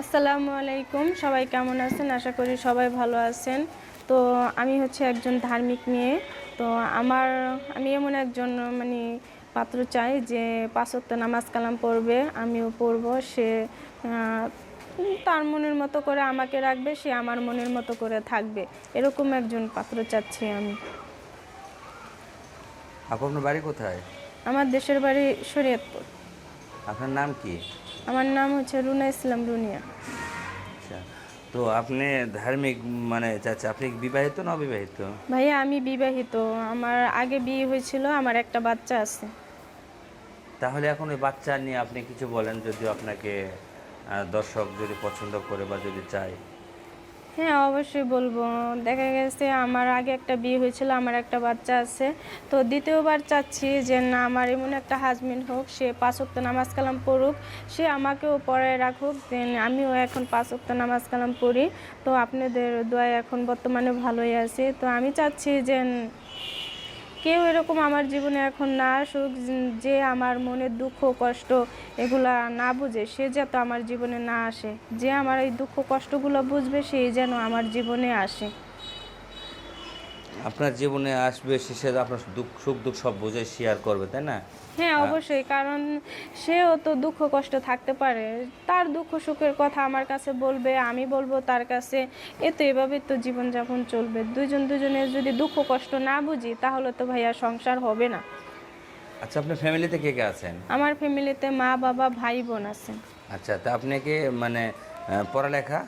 আসসালামু আলাইকুম সবাই কেমন আছেন? আশা করি সবাই ভালো আছেন। তো আমি হচ্ছে একজন ধার্মিক মেয়ে। তো আমার আমি এমন একজন মানে পাত্র চাই যে পাঁচত্ব নামাজ কালাম পড়বে আমিও পড়ব। সে তার মনের মতো করে আমাকে রাখবে সে আমার মনের মতো করে থাকবে। এরকম একজন পাত্র চাচ্ছি আমি। আপনার বাড়ি কোথায়? আমার দেশের বাড়ি শরীয়তপুর। আপনার নাম কি? আমার নাম হচ্ছে রুনা ইসলাম রুনিয়া। আচ্ছা তো আপনি ধার্মিক মানে চাচা আপনি বিবাহিত না অবিবাহিত? ভাইয়া আমি বিবাহিত। আমার আগে বিয়ে হয়েছিল আমার একটা বাচ্চা আছে। তাহলে এখন ওই বাচ্চা নিয়ে আপনি কিছু বলেন যদি আপনাকে দর্শক যদি পছন্দ করে বা যদি চায়। হ্যাঁ অবশ্যই বলব। দেখা গেছে আমার আগে একটা বিয়ে হয়েছিল, আমার একটা বাচ্চা আছে। তো দ্বিতীয়বার চাচ্ছি যে না, আমার এমন একটা হাজবেন্ড হোক, সে পাঁচক্ত নামাজ কালাম পড়ুক, সে আমাকেও পড়ায় রাখুক দেন আমিও এখন পাঁচক্ত নামাজ কালাম পড়ি। তো আপনাদের দোয়া এখন বর্তমানে ভালোই আছে। তো আমি চাচ্ছি যে কেউ এরকম আমার জীবনে এখন না আসুক, যে আমার মনের দুঃখ, কষ্ট এগুলা না বুঝে, সে যাতে আমার জীবনে না আসে। যে আমার এই দুঃখ, কষ্টগুলো বুঝবে সেই যেন আমার জীবনে আসে। আপনার জীবনে আসবে শেষে আপনার দুঃখ সুখ দুঃখ সব বুঝে শেয়ার করবে তাই না? হ্যাঁ অবশ্যই কারণ সেও তো দুঃখ কষ্ট থাকতে পারে। তার দুঃখ সুখের কথা আমার কাছে বলবে আমি বলব তার কাছে। এ তো এভাবে তো জীবনযাপন চলবে। দুজন দুজনের যদি দুঃখ কষ্ট না বুঝি তাহলে তো ভাইয়া সংসার হবে না। আচ্ছা আপনার ফ্যামিলিতে কে কে আছেন? আমার ফ্যামিলিতে মা বাবা ভাই বোন আছেন। আচ্ছা তা আপনি কি মানে পড়ালেখা?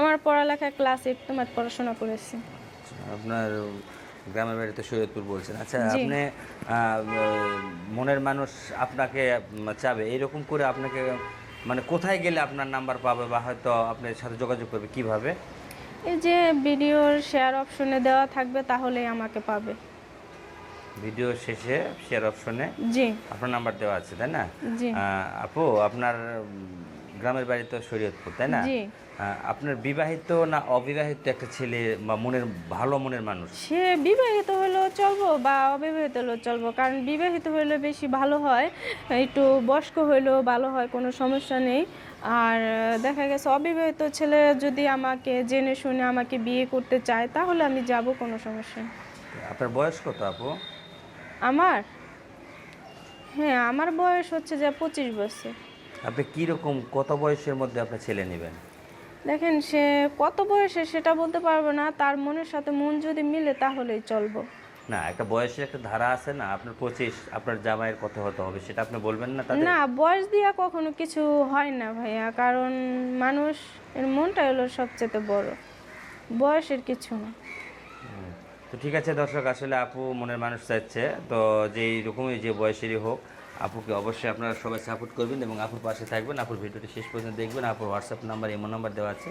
আমার পড়ালেখা ক্লাস এইট তোমার পড়াশোনা করেছি। আপনার গ্রামের বাড়িতে সৈয়দপুর বলছেন। আচ্ছা আপনি মনের মানুষ আপনাকে চাবে এইরকম করে আপনাকে মানে কোথায় গেলে আপনার নাম্বার পাবে বা হয়তো আপনার সাথে যোগাযোগ করবে কীভাবে? এই যে ভিডিওর শেয়ার অপশনে দেওয়া থাকবে তাহলেই আমাকে পাবে। ভিডিও শেষে শেয়ার অপশনে জি। আপনার নাম্বার দেওয়া আছে তাই না? জি। আপু আপনার গ্রামের বাড়ি তো শরীয়তপুর তাই না? জি। আপনার বিবাহিত না অবিবাহিত একটা ছেলে বা মনের ভালো মনের মানুষ? সে বিবাহিত হলেও চলবো বা অবিবাহিত হলেও চলবো কারণ বিবাহিত হলে বেশি ভালো হয় একটু বয়স্ক হলেও ভালো হয় কোনো সমস্যা নেই। আর দেখা গেছে অবিবাহিত ছেলে যদি আমাকে জেনে শুনে আমাকে বিয়ে করতে চায় তাহলে আমি যাব কোনো সমস্যা নেই। আপনার বয়স কত আপু? আমার? হ্যাঁ আমার বয়স হচ্ছে যে পঁচিশ বছর। আপনি কীরকম কত বয়সের মধ্যে আপনার ছেলে নেবেন? দেখেন সে কত বয়সে সেটা বলতে পারব না তার মনের সাথে মন যদি মিলে তাহলেই চলবো। না একটা বয়সের একটা ধারা আছে না আপনার পঁচিশ আপনার জামাইয়ের কত হতে হবে সেটা আপনি বলবেন না না বয়স দিয়া কখনো কিছু হয় না ভাইয়া কারণ মানুষ এর মনটা হলো সবচেয়ে বড় বয়সের কিছু না। তো ঠিক আছে দর্শক আসলে আপু মনের মানুষ চাইছে তো যেই রকমই যে বয়সেরই হোক আপুকে অবশ্যই আপনারা সবাই সাপোর্ট করবেন এবং আপুর পাশে থাকবেন। আপুর ভিডিওটি শেষ পর্যন্ত দেখবেন। আপুর হোয়াটসঅ্যাপ নাম্বার এমন নাম্বার দেওয়া আছে।